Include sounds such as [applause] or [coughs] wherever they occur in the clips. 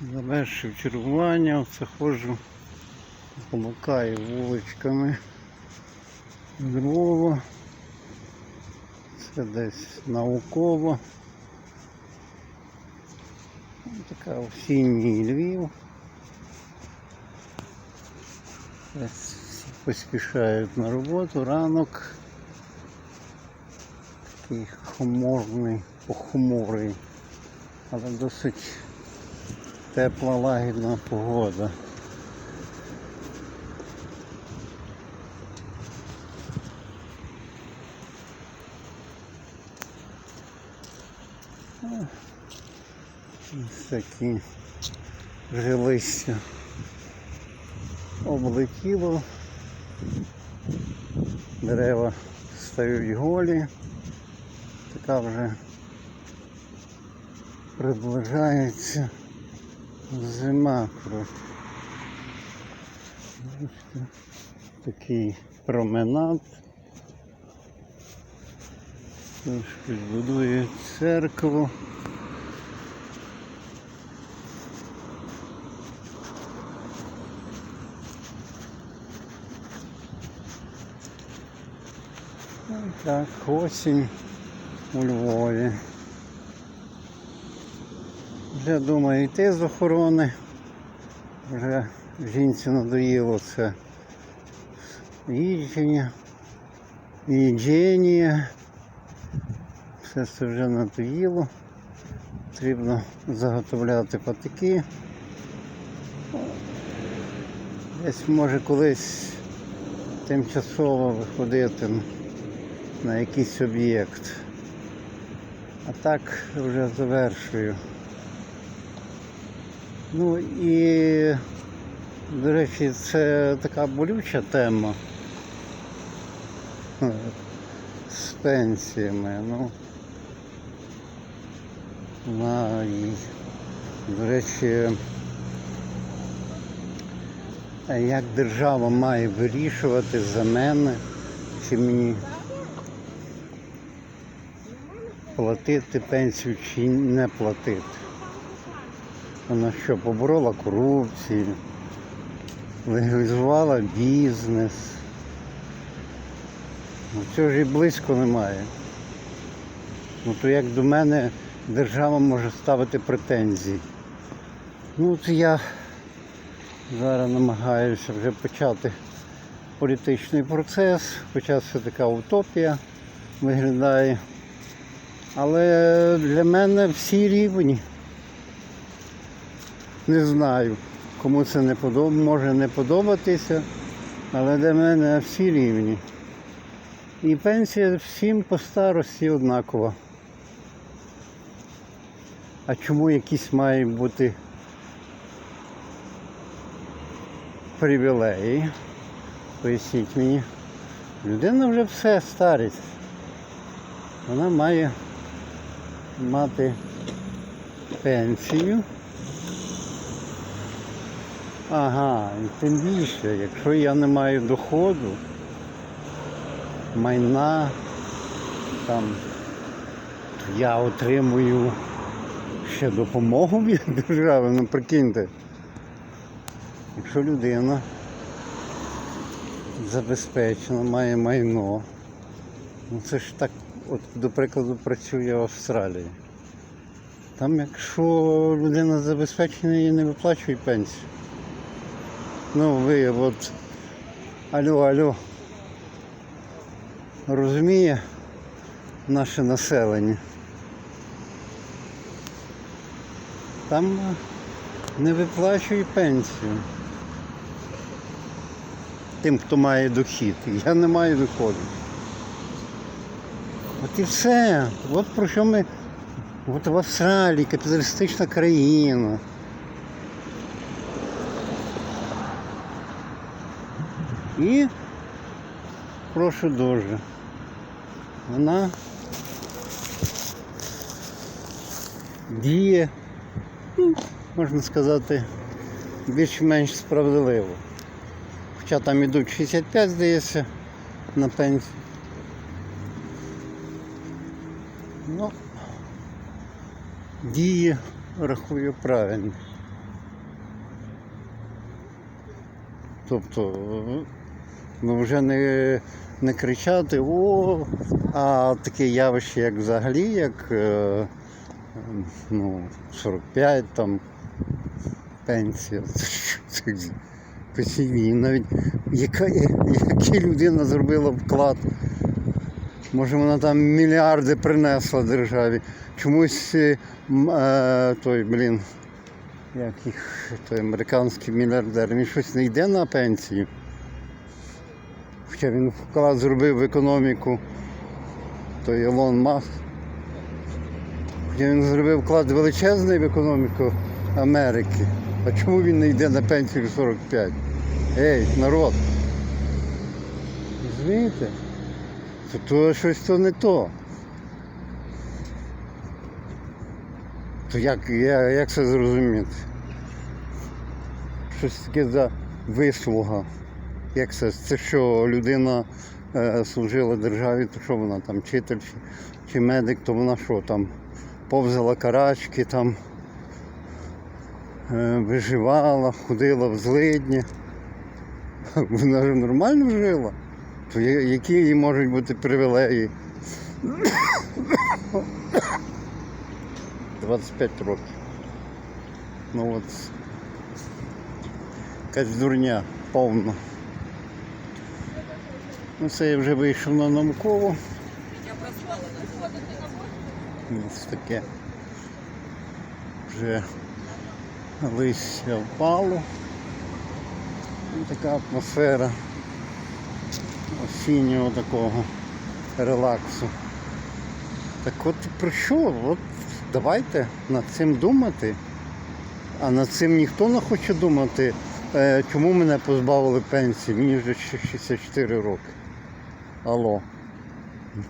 Завершив чергування, оце ходжу, помикаю вуличками Львова. Це десь науково. Така осінній Львів. Десь всі поспішають на роботу, ранок. Такий хмурний, похмурий, але досить тепла лагідна погода. Ось такі вже облетіло. Дерева стають голі. Така вже приближається зима. Бачите, Такий променад. Трошки будують церкву. Ну, Так, осінь у Львові. Вже думаю йти з охорони. Вже жінці надоїло це їждження, їдження. Все це вже надоїло. Потрібно заготовляти патики. Десь може колись тимчасово виходити на якийсь об'єкт. А так вже завершую. Ну і, до речі, це така болюча тема з пенсіями. Ну, і, до речі, як держава має вирішувати за мене, чи мені платити пенсію чи не платити. Вона що, поборола корупцію, легалізувала бізнес. Ну, цього ж і близько немає. Ну то як до мене держава може ставити претензії? Ну от я зараз намагаюся вже почати політичний процес, хоча це така утопія виглядає. Але для мене всі рівні. Не знаю, кому це не подоб... може не подобатися, але для мене всі рівні. І пенсія всім по старості однакова. А чому якісь мають бути привілеї? Поясніть мені. Людина вже все старість. Вона має мати пенсію. Ага, і тим більше, якщо я не маю доходу, майна, там, то я отримую ще допомогу [laughs] від держави, ну прикиньте. Якщо людина забезпечена, має майно, ну це ж так, от до прикладу, працює в Австралії. Там якщо людина забезпечена, їй не виплачують пенсію. Ну ви от алло, алло. Розуміє наше населення. Там не виплачують пенсію. Тим, хто має дохід. Я не маю доходу. От і все. От про що ми. От в Австралії капіталістична країна. І прошу дуже. Вона діє, ну, можна сказати, більш-менш справедливо. Хоча там ідуть 65, здається, на пенсію. Ну, діє, рахую правильно. Тобто ну вже не, не кричати о, а таке явище, як взагалі, як е, ну, 45 там пенсія. [laughs] За. Навіть яка, який людина зробила вклад. Може вона там мільярди принесла державі. Чомусь е, е, той, блін, як їх, той американський мільярдер, він щось не йде на пенсію. Хоча він вклад зробив в економіку, той Ілон Маск. Хоча він зробив вклад величезний в економіку Америки. А чому він не йде на пенсію в 45? Ей, народ. Розумієте? То, то щось то не то. То як, я, як це зрозуміти? Щось таке за вислуга. Як це? Це що людина е, служила державі, то що вона там, вчитель чи, чи медик, то вона що там повзала карачки, там е, виживала, ходила в злидні. [laughs] Вона ж нормально жила. То які їй можуть бути привілеї? [coughs] 25 років. Ну от якась дурня повна. Ну це я вже вийшов на наукову. Ось таке. Вже листя впало. І така атмосфера осіннього такого релаксу. Так от про що? От давайте над цим думати. А над цим ніхто не хоче думати, е, чому мене позбавили пенсії, мені вже 64 роки. Алло.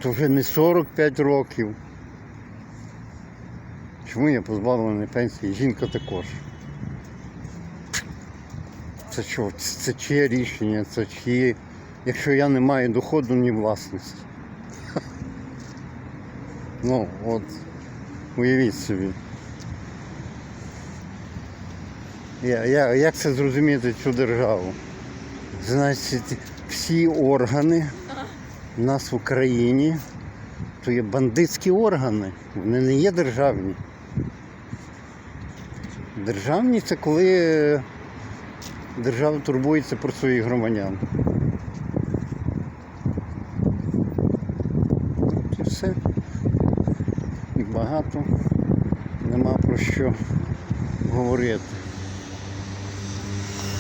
То вже не 45 років. Чому я позбавлений пенсії? Жінка також. Це що? Це чиє рішення, це чиє, якщо я не маю доходу, ні власності. [laughs] Ну, от, уявіть собі. Я, я, як це зрозуміти цю державу? Значить, всі органи у нас в Україні то є бандитські органи, вони не є державні. Державні це коли держава турбується про своїх громадян. І все. І багато нема про що говорити.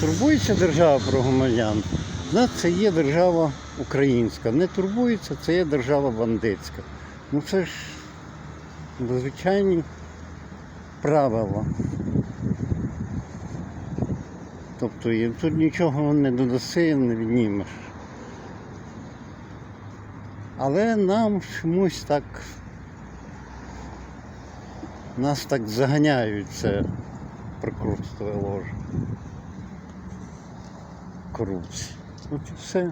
Турбується держава про громадян. Знаєте, це є держава українська. Не турбується, це є держава бандитська. Ну це ж звичайні правила. Тобто і тут нічого не додаси, не віднімеш. Але нам чомусь так нас так заганяють це прокрутство ложе. Корупції. От і все.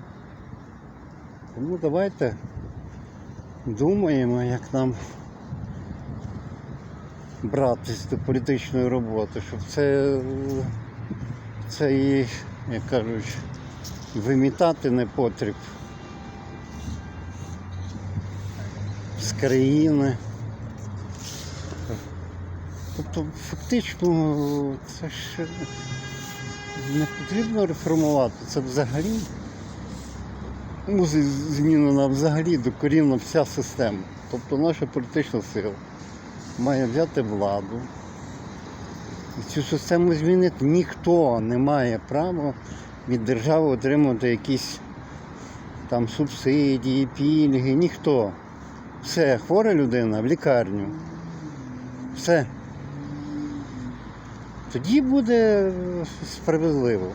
Тому давайте думаємо, як нам братись до політичної роботи, щоб це, це і, як кажуть, вимітати не потріб з країни. Тобто фактично це ж не потрібно реформувати, це взагалі мусить змінена взагалі докорінна вся система. Тобто наша політична сила має взяти владу. І цю систему змінити ніхто не має права від держави отримувати якісь там субсидії, пільги, ніхто. Все, хвора людина в лікарню. Все. Тоді буде справедливо.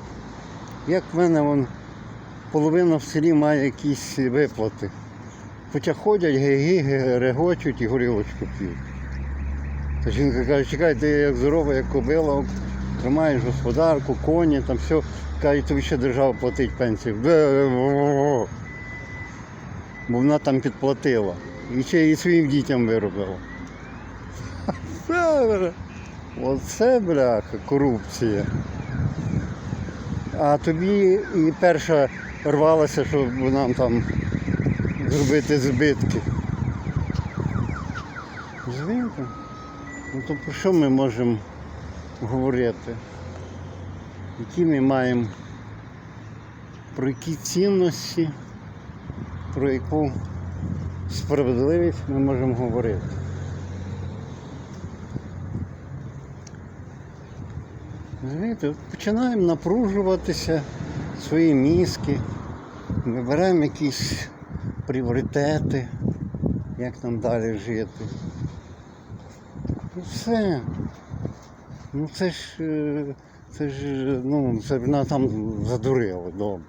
Як в мене вон, половина в селі має якісь виплати. Хоча ходять, ге-ге, регочуть і горілочку п'ють. Та жінка каже, чекай, ти як здорова, як кобила, тримаєш господарку, коні, там все. Каже, тобі ще держава платить пенсію. Бо вона там підплатила. І ще і своїм дітям виробила. [laughs] Оце, бляха, корупція. А тобі і перша рвалася, щоб нам там зробити збитки. Розумієте? Ну то про що ми можемо говорити? Які ми маємо, про які цінності, про яку справедливість ми можемо говорити? От починаємо напружуватися свої мізки, вибираємо якісь пріоритети, як нам далі жити. Ну все. Ну це ж, е, це ж, ну, це нас там задурило добре.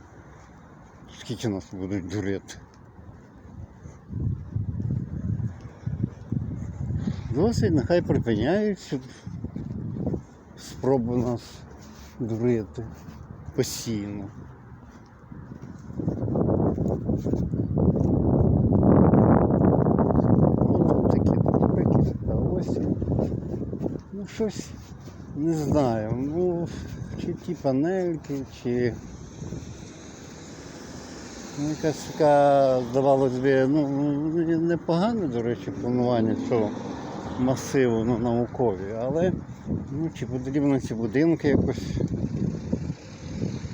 Скільки нас будуть дурити? Досить, нехай припиняють цю спробу нас дурити постійно. Ну, там такі такі така осінь. Ну щось не знаю. Ну, чи ті панельки, чи ну, якась така, здавалось би, ну непогане, до речі, планування цього масиву ну, наукові, але ну, чи потрібно ці будинки якось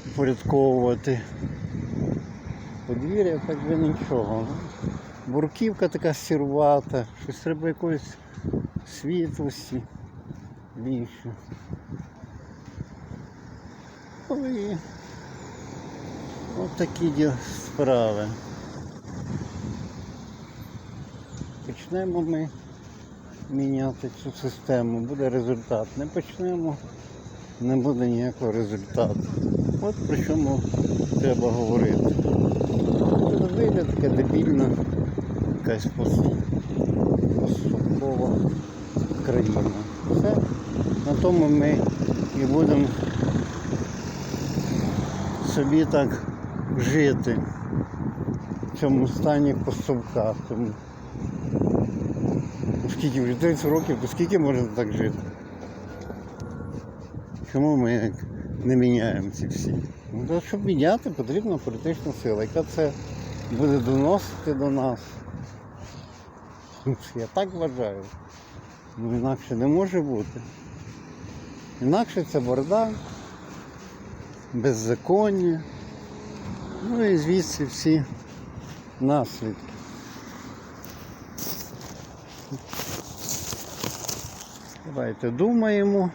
упорядковувати. Подвір'я так би нічого. Бурківка така сірвата, щось треба якоїсь світлості більше. Ой. От такі справи. Почнемо ми міняти цю систему, буде результат. Не почнемо, не буде ніякого результату. От про чому треба говорити. Вийде така дебільна якась пос- поступкова країна. Все. На тому ми і будемо собі так жити в цьому стані поступка. Скільки вже 30 років, то скільки можна так жити? Чому ми не міняємо ці всі? Ну, то, щоб міняти, потрібна політична сила, яка це буде доносити до нас. Ну, Я так вважаю. Ну інакше не може бути. Інакше це бардак, беззаконня. Ну і звідси всі наслідки. Давайте думаємо,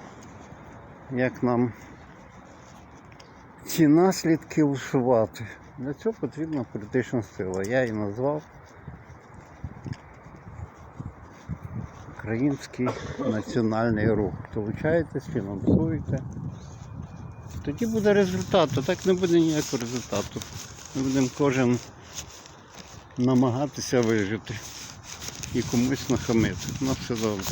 як нам ці наслідки усувати. Для цього потрібна політична сила. Я її назвав Український національний рух. Долучаєтесь, фінансуєте. Тоді буде результат, а так не буде ніякого результату. Ми будемо кожен намагатися вижити і комусь нахамити. На все добре.